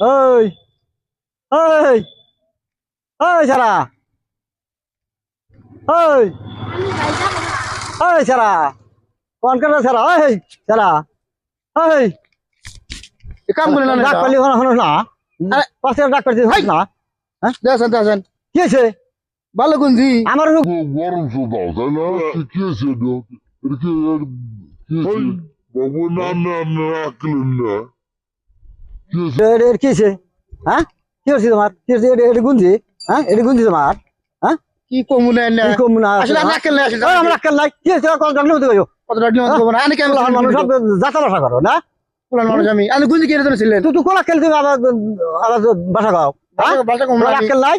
ওই ওই ওই সারা ওই ওই সারা কোন করে সারা ওই সারা ওই কাম করে না ডাক পালি হন হন না আরে, পাশে ডাক পালি হন না দেখেন দেখেন কি আছে ভালো গুনজি আমার Warm zodat, hè? Nou, kiezen dat. Kiezen. Babu nana naklina. Kiezen. এর কি আছে হ্যাঁ? কি হচ্ছে তোমার? কি হচ্ছে এটা গুঞ্জি হ্যাঁ? এটা তোমার? হ্যাঁ? কি কমু না না কি কম আসলে আমরা আক্কেল নাই কি? হচ্ছে কোন জঙ্গলে মধ্যে গেছো কত রাডি মত কমু না আমি কেমন মানুষ সব যাতা বাসা করো না? মানুষ আমি। আমি গুনজি কে রে ছিলেন? তুই তুই কোন আক্কেল আবার আবার বাসা হ্যাঁ? নাই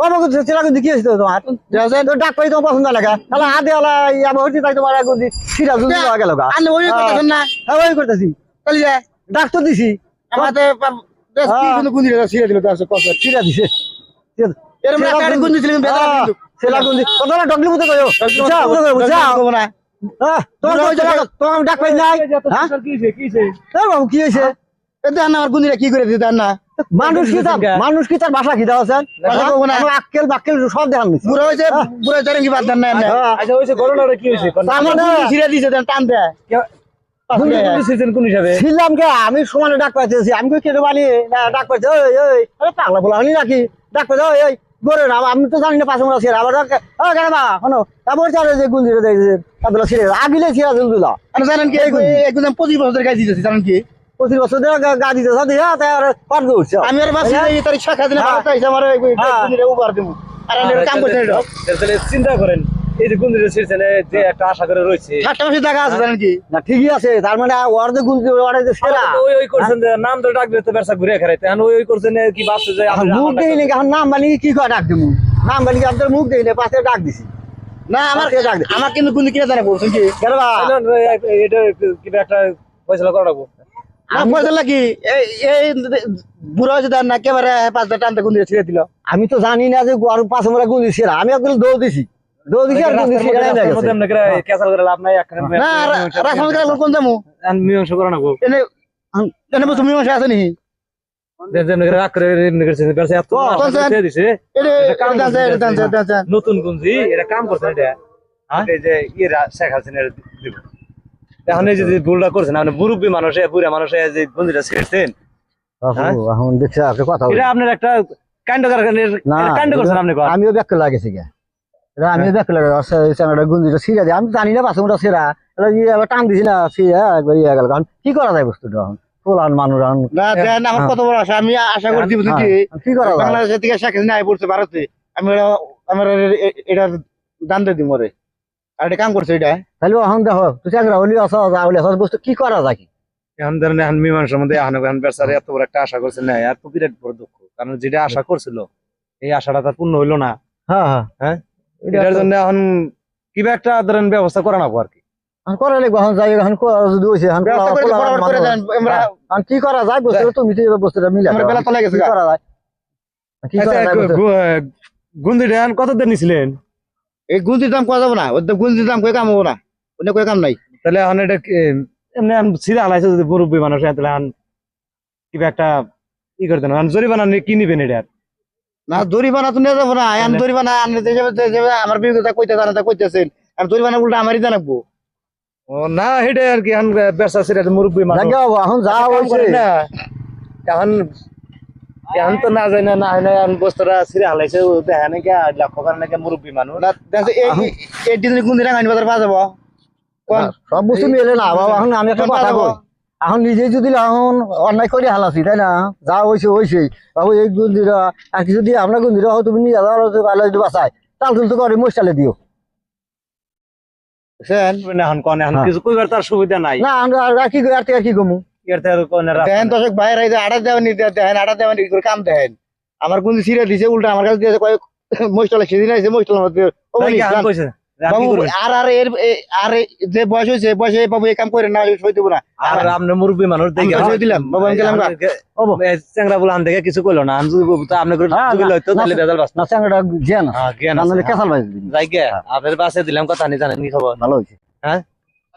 হয়েছে তোমার পছন্দ লাগে। তাহলে হাতে আলা ইয়া ভর্তি তাই তোমার সিরা গুঞ্জি হয়ে গেল গা। আমি ওই না? হ্যাঁ ওই করতেছি। চলে ডাক্তার দিছি। হ্যাঁ। কোনো গুনজি দিল তার কষ্ট সিরা দিছে। এর মানে একটা গুনজি ছিল বেদা কিন্তু সেলা গুঞ্জি কত না ডগলি মতো কইও। বুঝা বুঝা কমু না। হ্যাঁ তোমার তোমার ডাক পাই নাই। হ্যাঁ? বাবু কি হয়েছে? আমার কি করে না? মানুষ কি তার মানুষ কি তার দাও আক্কেল বাক্কেল সব দেখান নিছে বুড়া হয়েছে বুড়া চারেন কি বাদ দেন না হ্যাঁ। আচ্ছা হয়েছে ছিড়ে দেন টান দেয়। আমি সমানে ডাক পাইতেছি। আমি কই কেটে বানি ডাক পাইছে ওই ওই পাগলা বলা হলি নাকি? ডাক পাইছে ওই ওই গরে না আমি তো জানি না পাশে মোড়া ছিড়া আবার ডাক ও কেন বা শোনো তারপর চারে যে গুঞ্জি রে দেখছে তারপর ছিড়ে আগিলে ছিড়া জানেন কি একদম পঁচিশ বছর গাছ দিতেছি জানেন কি? পঁচিশ বছর ধরে দিতে হ্যাঁ তাই আর পার উঠছে আমি আর বাসি এই তারিখ শাখা দিলে হ্যাঁ। ভালো চাইছে আমার হ্যাঁ। গুনজিরা আর আমি কাম করতে তাহলে চিন্তা করেন এই যে গুন্দিরে ছিড়ছেন যে একটা আশা করে রয়েছে ষাটটা মাসে টাকা আছে জানেন কি না ঠিকই আছে তার মানে ওর যে গুঞ্জি ওর যে সেরা ওই ওই করছেন যে নাম ধরে ডাকবে তো ব্যবসা ঘুরে খেলাইতে এখন ওই ওই করছেন কি ভাবছে যে এখন আমরা- মুখ দেই নাকি এখন নাম বানি কি করে ডাক দিমু নাম বানি আপনার মুখ দেই না পাশে ডাক দিছি না আমার পাশে ডাক আমার কিন্তু কিনে জানে বলছেন কি এটা কিবা একটা ফয়সলা করা রাখব আমি তো জানি না যে আর পাশে মোড়া গুঞ্জি সেরা আমি একদম দৌড় দিছি। দৌড় দিছি আর গুঞ্জি সেরা রাস্তার মধ্যে গেছে। এমনি করে ক্যাসাল করে লাভ নাই একখানে না রাসায়নিক রাখব কোন যাব? মীমাংসা করা এনে আছে। নতুন গুঞ্জি এটা কাম করছে এটা। হ্যাঁ? শেখ হাসিনা দিব। এখন এই যে ভুলটা করছেন আপনি মুরব্বী মানুষে বুড়া মানুষে যে গুঞ্জিটা ছেড়েছেন। হ্যাঁ? এখন দেখছি একটা কথা এটা আপনার একটা কাণ্ড কাণ্ড করছেন আপনি আমিও ব্যাক লাগেছি আমিও লাগে গুঞ্জিটা দিয়ে। আমি জানি না আবার টান দিছি না একবার ইয়ে গেল। কারণ কি করা যায় বস্তুটা এখন? না দেন আমার কত বড় আশা। আমি আশা করছি বুঝলি কি হ্যাঁ, কি করা যায়? বাংলাদেশের থেকে শেখ হাসিনা আয় পড়ছে ভারতে। আমি আমার এটা দান দিয়ে দিব রে আর এটা কাম করছে এটা। তাহলে এখন দেখো তুই চাকরা হলি আসা হলি আসা বস্তু কি করা যায় কি? এখন ধরেন এখন মীমাংসার মধ্যে এখন এখন বেচারে এত বড় একটা আশা করছে না আর তো বিরাট বড় দুঃখ। কারণ যেটা আশা করছিল এই আশাটা তার পূর্ণ হইল না। হ্যাঁ হ্যাঁ। হ্যাঁ? এটার জন্য এখন কিবা একটা ধরেন ব্যবস্থা করা আর কি। করা লাগবে এখন যাই এখন যদি হয়েছে কি করা যায় বস্তুটা তুমি তো এবার বস্তুটা মিলে বেলা তলে গেছে করা যায়? কি করা যায় গুন্দিটা কত দিন নিছিলেন? এই গুঞ্জির দাম কোয়া যাব না? ওই গুঞ্জির দাম কয়ে কাম হব না? ওটা কয়ে কাম নাই? তাহলে এখন এটা এমনি এখন হালাইছে যদি মুরব্বী মানুষ তাহলে এখন কিবা একটা ই করতে না জরিমানা কি নিবেন এটা না দড়িবানা তো নিয়ে যাব না। আমি দড়িবানা আনলে আমার বিরুদ্ধে কইতে জানা তা কইতেছেন আমি দড়িবানা উল্টা আমারই জানাব ও না এটা আর কি এখন ব্যবসা ছিঁড়ে মুরব্বী মানুষ এখন যা হয়েছে এখন এখন তো না যায় না হয় না এখন বস্তুটা ছিঁড়ে হালাইছে দেখে নাকি লক্ষ্য করে নাকি মুরব্বী মানুষ এই দিন গুঞ্জি বাজার পাওয়া যাব সব বস্তু মিলে না বাবা এখন আমি একটা কথা? কই এখন নিজে যদি এখন অন্যায় করে হালাছি তাই না? যা হয়েছে হয়েছে বাবু এই গুন্দিরা আর কিছু দিয়ে আমরা গুন্দিরা হয়তো তুমি যাওয়ার ভালো যদি বাঁচায় তাল তুলতে করে মোস্টালে দিও। এখন কনে এখন। কিছু কইবার তার সুবিধা নাই। না আমরা আর কি আর কি কমু? দেখেন দর্শক এই যে আড়া দেখেন করে কাম দেখেন আমার গুঞ্জি ছিঁড়ে দিছে উল্টা আমার কাছে দিয়েছে কয়েক মহিষতলা সেদিন আছে মহিষতলার মধ্যে। আর আর এর আর যে বয়স হয়েছে এই বয়সে বাবু এই কাম করে না সই দেবো না। আর আপনি মুরব্বী মানুষ দেখে সই দিলাম, বাবু, আমি গেলাম গা। বলে আন দেখে কিছু কইলো না আমি যদি আপনি করে হ্যাঁ, যদি তাহলে বেজাল বাস। না চ্যাংড়াটা জ্ঞান হ্যাঁ জ্ঞান কেসাল যাই গে আপনার বাসে দিলাম কথা নি জানেন কি খবর? ভালো হয়েছে। হ্যাঁ?